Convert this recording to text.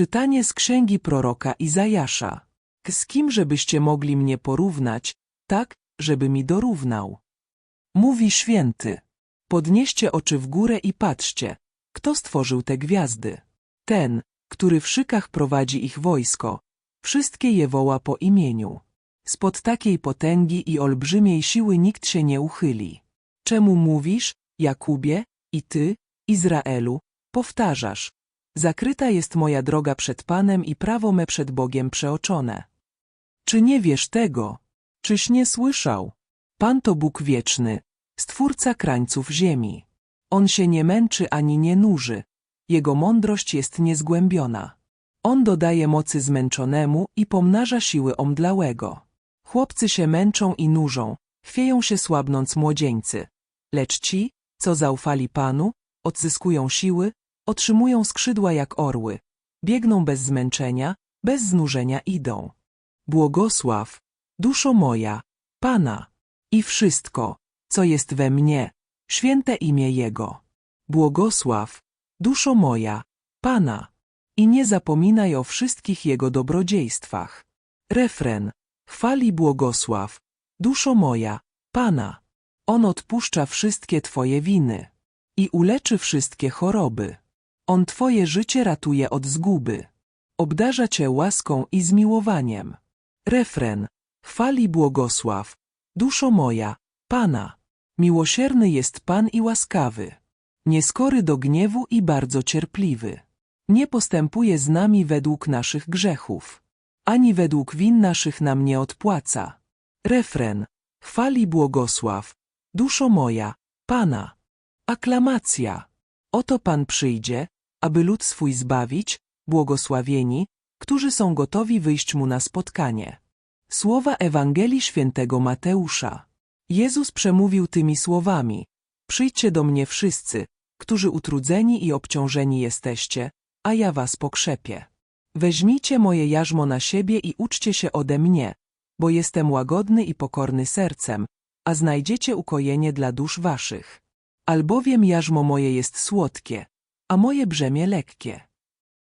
Czytanie z księgi proroka Izajasza. Z kim żebyście mogli mnie porównać, tak, żeby mi dorównał? Mówi święty. Podnieście oczy w górę i patrzcie, kto stworzył te gwiazdy. Ten, który w szykach prowadzi ich wojsko, wszystkie je woła po imieniu. Spod takiej potęgi i olbrzymiej siły nikt się nie uchyli. Czemu mówisz, Jakubie, i ty, Izraelu, powtarzasz? Zakryta jest moja droga przed Panem i prawo me przed Bogiem przeoczone. Czy nie wiesz tego? Czyś nie słyszał? Pan to Bóg wieczny, stwórca krańców ziemi. On się nie męczy ani nie nuży. Jego mądrość jest niezgłębiona. On dodaje mocy zmęczonemu i pomnaża siły omdlałego. Chłopcy się męczą i nużą, chwieją się słabnąc młodzieńcy. Lecz ci, co zaufali Panu, odzyskują siły, otrzymują skrzydła jak orły, biegną bez zmęczenia, bez znużenia idą. Błogosław, duszo moja, Pana, i wszystko, co jest we mnie, święte imię Jego. Błogosław, duszo moja, Pana, i nie zapominaj o wszystkich Jego dobrodziejstwach. Refren, chwali błogosław, duszo moja, Pana. On odpuszcza wszystkie Twoje winy i uleczy wszystkie choroby. On Twoje życie ratuje od zguby. Obdarza Cię łaską i zmiłowaniem. Refren, chwali błogosław, duszo moja, Pana. Miłosierny jest Pan i łaskawy. Nieskory do gniewu i bardzo cierpliwy. Nie postępuje z nami według naszych grzechów. Ani według win naszych nam nie odpłaca. Refren, chwali błogosław, duszo moja, Pana. Aklamacja. Oto Pan przyjdzie, aby lud swój zbawić, błogosławieni, którzy są gotowi wyjść Mu na spotkanie. Słowa Ewangelii Świętego Mateusza. Jezus przemówił tymi słowami. Przyjdźcie do mnie wszyscy, którzy utrudzeni i obciążeni jesteście, a ja was pokrzepię. Weźmijcie moje jarzmo na siebie i uczcie się ode mnie, bo jestem łagodny i pokorny sercem, a znajdziecie ukojenie dla dusz waszych. Albowiem jarzmo moje jest słodkie, a moje brzemię lekkie.